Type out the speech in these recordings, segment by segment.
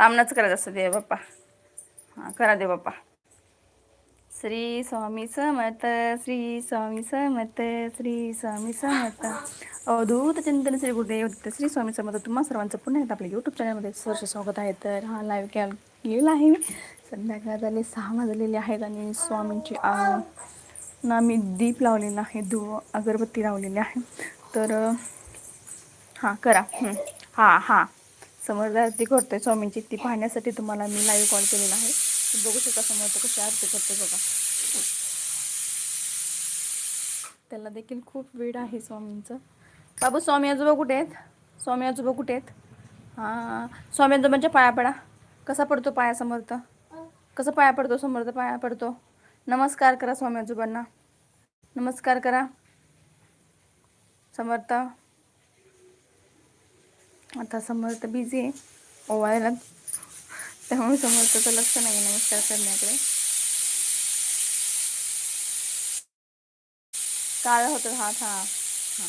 लांबनच करायचं असतं देव बाप्पा. हां करा देव बाप्पा. श्री स्वामी समत श्री स्वामी समत श्री स्वामी समत अवधूत चिंतन श्री गुरुदेव श्री स्वामी समत तुम्हा सर्वांचं पुन्हा एकदा आपल्या यूट्यूब चॅनलमध्ये सहर्ष स्वागत आहे. तर हा लाईव्ह कॅल केलेला आहे. मी संध्याकाळ झाले सहा वाजलेले आहेत आणि स्वामींची ना मी दीप लावलेला आहे. धुव अगरबत्ती लावलेली आहे. तर हां करा. हां हां. समोर आरती करतोय स्वामींची. ती पाहण्यासाठी तुम्हाला मी लाईव्ह कॉल केलेला आहे. बघू शकता समोर तो कशी आरती करते बघा. त्याला देखील खूप वेळ आहे स्वामींचं. बाबू स्वामी आजोबा कुठे आहेत? स्वामी आजोबा कुठे आहेत? हां स्वामी आजोबांच्या पाया पडा. कसा पडतो पाया समर्थ कसा पाया पडतो समर्थ पाया पडतो. नमस्कार करा स्वामी आजोबांना. नमस्कार करा. समर्थ आता समर्थ बिझी आहे. ओवायला त्यामुळे समर्थचं लक्ष नाही नमस्कार करण्याकडे. काळा होतं. हात हा हां.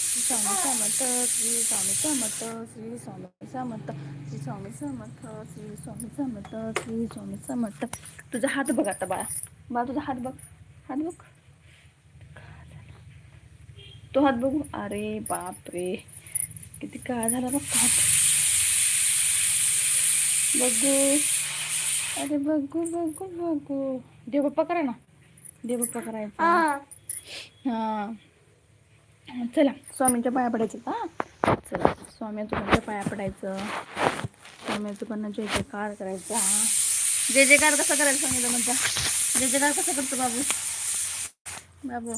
स्वामी समर्थ श्री स्वामी समर्थ श्री स्वामी समर्थ श्री स्वामी समर्थ श्री स्वामी समर्थ श्री स्वामी समर्थ तुझा हात बघ आता बाळा बाळा तुझा हात बघ हात बघ तो हात बघू अरे बाप रे किती काळ झाला बघ तो हात बघू अरे बघू बघू बघू देवप्पा करा ना देवप्पा करायचा हा चला स्वामींच्या पाया पडायचं हा चला स्वामी तुमच्या पाया पडायचं. स्वामी तुकांना जय जयकार करायचा. जय जयकार कसा करायचा स्वामी म्हणता जय जयकार कसा करतो बाबू? बाबू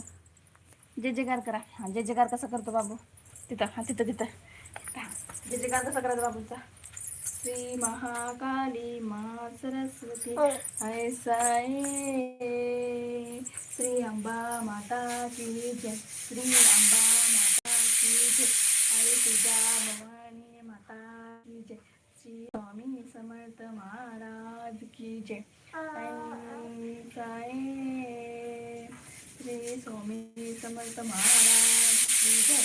जय जयकार करा. हा जय जयकार कसा करतो बाबू? तिथं हा तिथं तिथं. हा, जय जयकार कसा करायचा बाबूचा? श्री महाकाली मा सरस्वती आय साई श्री अंबा माता की जय. श्री अंबा माता की जय. आई तुझा भवानी माता की जय. श्री स्वामी समर्थ महाराज की जय. श्री स्वामी समर्थ महाराज की जय.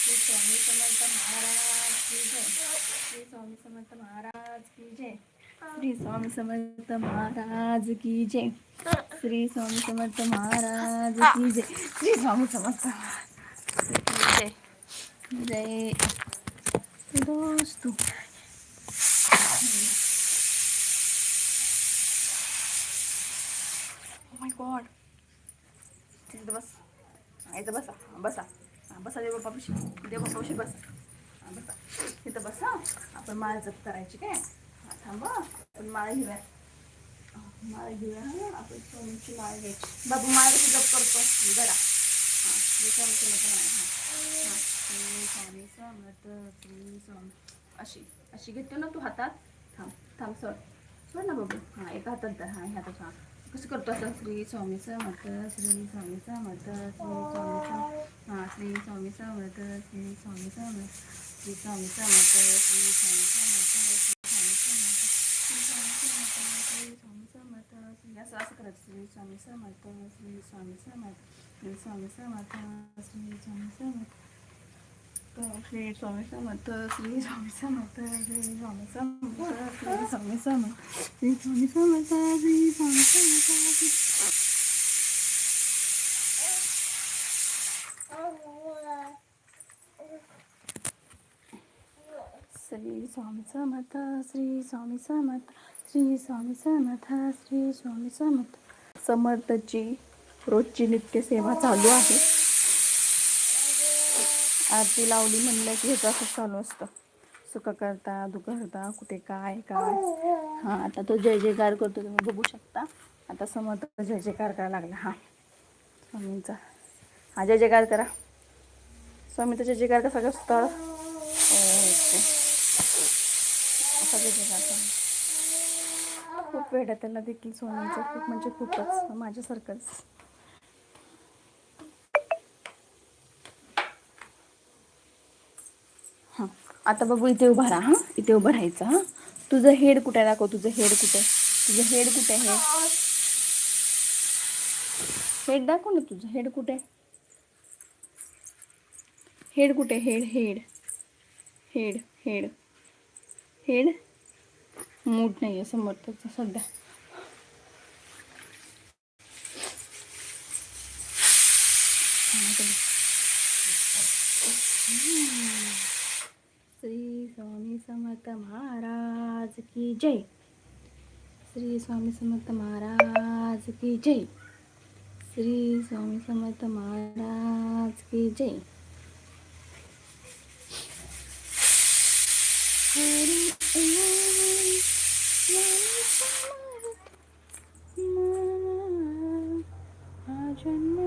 श्री स्वामी समर्थ महाराज की जय. श्री स्वामी समर्थ महाराज की जय. श्री स्वामी समर्थ महाराज की जय. श्री स्वामी समर्थ महाराज की जय. श्री स्वामी समर्थ जय जय. दोस्तों. माय गॉड तिथं बस. इथं बसा. बसा. बसा देव बापाशी देव बापाशी बस. बसा. इथं बसा आपण माळ जप करायची काय? थांबा आपण माळ घेऊया. हा, माळ घेऊया हा आपण स्वामीची माळ घ्यायची. बाबू माळ कशी जप करतो. जरा हां श्री स्वामी समर्थ हां श्री स्वामी समर्थ श्री स्वामी अशी अशी घेतो ना तू हातात. थांब थांब सोड. सोड ना बाबू. हां एका हातात धर. हां ह्या हातात हां कसं करतो असं? श्री स्वामी समर्थ श्री स्वामी समर्थ श्री स्वामी समर्थ हां श्री स्वामी समर्थ श्री स्वामी समर्थ श्री स्वामी समर्थ श्री स्वामी समर्थ असं असं करायचं श्री स्वामी समर्थ श्री स्वामी समर्थ श्री स्वामी समर्थ श्री स्वामी समर्थ श्री स्वामी समर्थ श्री स्वामी समर्थ श्री स्वामी समर्थ श्री स्वामी समर्थ श्री स्वामी समर्थ श्री स्वामी समर्थ श्री स्वामी समर्थ श्री स्वामी समर्थ श्री स्वामी समर्थ श्री स्वामी समर्थ. समर्थची रोजची नित्य सेवा चालू आहे. आरती लावली म्हणलं की ह्याचं असं चालू असतं. सुख करता दुखा करता कुठे काय काय. हां आता तो जय जयकार करतो तुम्ही बघू शकता. आता समर्थ जय जयकार करायला लागला. हां. स्वामींचा. हा जय जयकार करा. स्वामीचा जय जयकार कसा असतं असा जय खूप वेळ आहे त्याला देखील सोन्यांचं खूप म्हणजे खूपच माझ्यासारखंच. हां आता बघू इथे उभा राहा हां. इथे उभं राहायचं हां. तुझं हेड कुठे दाखव तुझं हेड कुठे आहे? तुझं हेड कुठे आहे? हेड दाखव ना तुझं. हेड कुठे आहे? हेड कुठे? आहे? Head head. Head head. Head mood नाही आहे समर्थाचं सध्या. श्री स्वामी समर्थ महाराज की जय. श्री स्वामी समर्थ महाराज की जय. श्री स्वामी समर्थ महाराज की जय. हरी ओम स्वामी समर्थ महाराज हा जन्म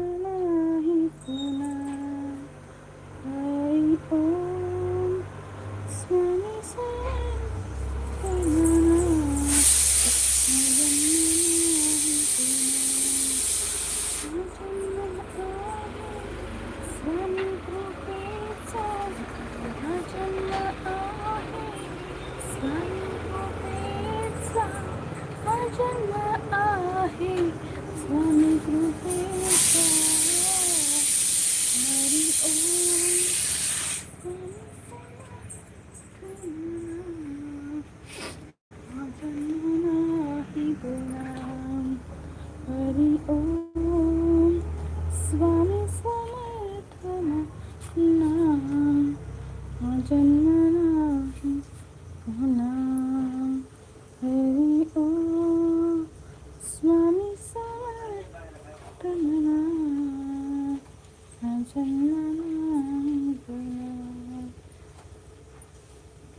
जन्म आहे स्वामी कृपेचा